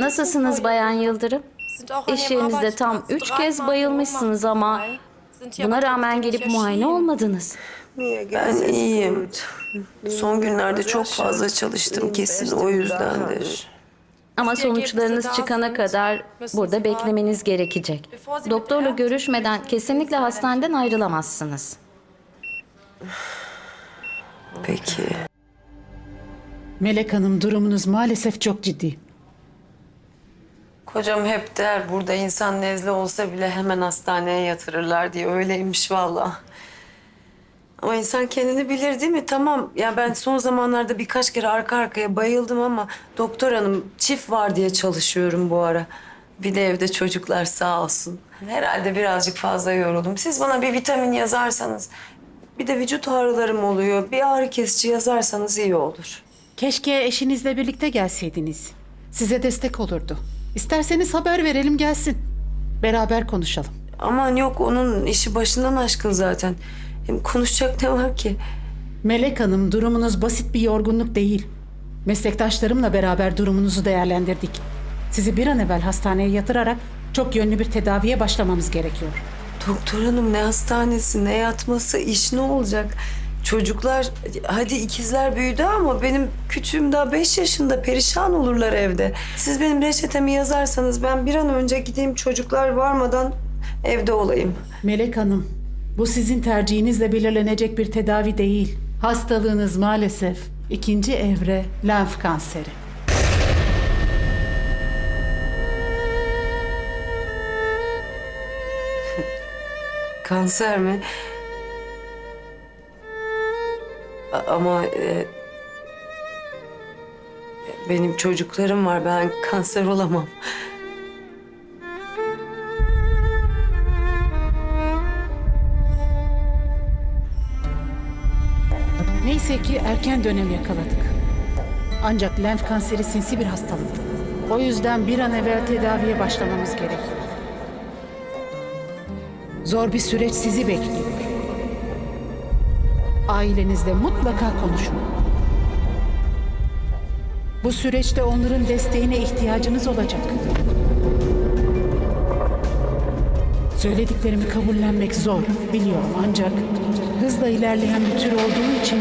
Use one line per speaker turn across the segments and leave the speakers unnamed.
Nasılsınız Bayan Yıldırım? İş yerinizde tam üç kez bayılmışsınız ama buna rağmen gelip muayene olmadınız.
Ben iyiyim. Son günlerde çok fazla çalıştım kesin o yüzdendir.
Ama sonuçlarınız çıkana kadar burada beklemeniz gerekecek. Doktorla görüşmeden kesinlikle hastaneden ayrılamazsınız.
Peki.
Melek Hanım durumunuz maalesef çok ciddi.
Kocam hep der burada insan nezle olsa bile hemen hastaneye yatırırlar diye öyleymiş vallahi. Ama insan kendini bilir değil mi? Tamam ya ben son zamanlarda birkaç kere arka arkaya bayıldım ama doktor hanım çift var diye çalışıyorum bu ara. Bir de evde çocuklar sağ olsun. Herhalde birazcık fazla yoruldum. Siz bana bir vitamin yazarsanız, bir de vücut ağrılarım oluyor. Bir ağrı kesici yazarsanız iyi olur.
Keşke eşinizle birlikte gelseydiniz. Size destek olurdu. İsterseniz haber verelim gelsin. Beraber konuşalım.
Aman yok onun işi başından aşkın zaten. Hem konuşacak ne var ki?
Melek Hanım durumunuz basit bir yorgunluk değil. Meslektaşlarımla beraber durumunuzu değerlendirdik. Sizi bir an evvel hastaneye yatırarak çok yönlü bir tedaviye başlamamız gerekiyor.
Doktor hanım ne hastanesi ne yatması iş ne olacak? Çocuklar hadi ikizler büyüdü ama benim küçüğüm daha beş yaşında perişan olurlar evde. Siz benim reçetemi yazarsanız ben bir an önce gideyim çocuklar varmadan evde olayım.
Melek Hanım, bu sizin tercihinizle belirlenecek bir tedavi değil. Hastalığınız maalesef ikinci evre lenf kanseri.
Kanser mi? Ama e, benim çocuklarım var ben kanser olamam.
Neyse ki erken dönem yakaladık. Ancak lenf kanseri sinsi bir hastalık. O yüzden bir an evvel tedaviye başlamamız gerekiyor. Zor bir süreç sizi bekliyor. Ailenizle mutlaka konuşun. Bu süreçte onların desteğine ihtiyacınız olacak. Söylediklerimi kabullenmek zor, biliyorum ancak hızla ilerleyen bir tür olduğu için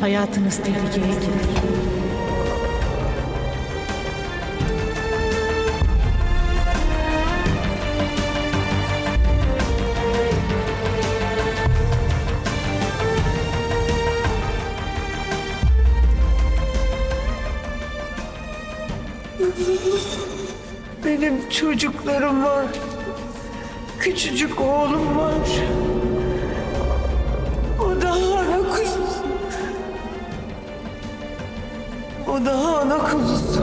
hayatınız tehlikeye girer.
Benim çocuklarım var. Küçücük oğlum var. O daha ana kuzusu. O daha ana kuzusu.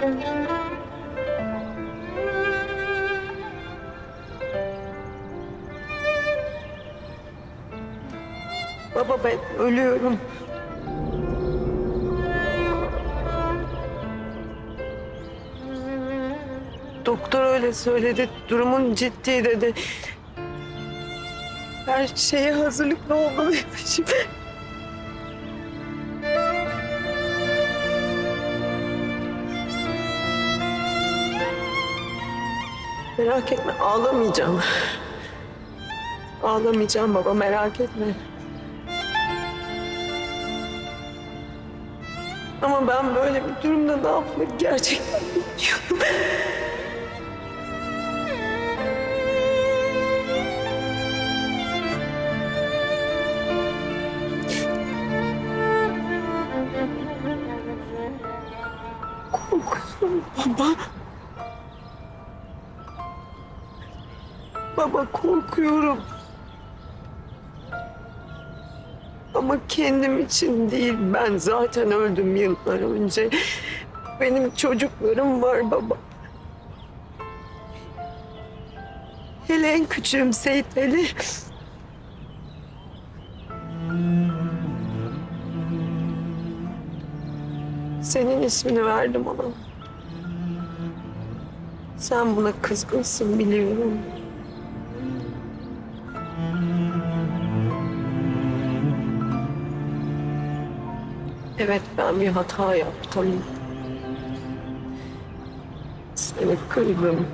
Baba ben ölüyorum. Doktor öyle söyledi. Durumun ciddi dedi. Her şeye hazırlıklı olmalıymışım. Merak etme ağlamayacağım. Ağlamayacağım baba merak etme. Ama ben böyle bir durumda ne yapmak gerçekten bilmiyorum. Korkuyorum baba. Baba korkuyorum. Ama kendim için değil. Ben zaten öldüm yıllar önce. Benim çocuklarım var baba. Hele en küçüğüm Seyit Ali. Senin ismini verdim ona. Sen buna kızgınsın biliyorum. Evet ben bir hata yaptım. Seni kırdım.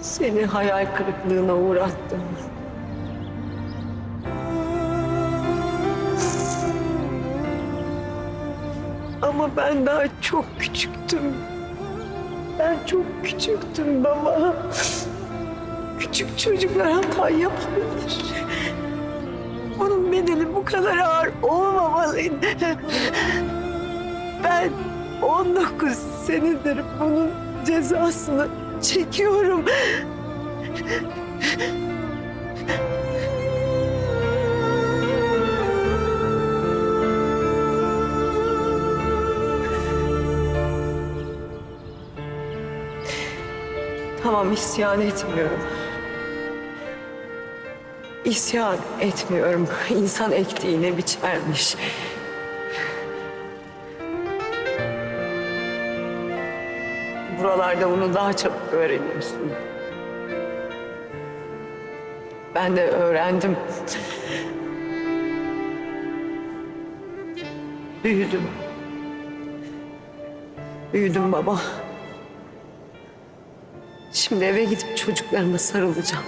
Seni hayal kırıklığına uğrattım. Ama ben daha çok küçüktüm. Ben çok küçüktüm baba. Küçük çocuklar hata yapabilir. Bunun bedeli bu kadar ağır olmamalıydı. Ben 19 senedir bunun cezasını çekiyorum. Tamam isyan etmiyorum. İsyan etmiyorum. İnsan ektiğine biçermiş. Buralarda bunu daha çabuk öğreniyorsun. Ben de öğrendim. Büyüdüm. Büyüdüm baba. Şimdi eve gidip çocuklarıma sarılacağım.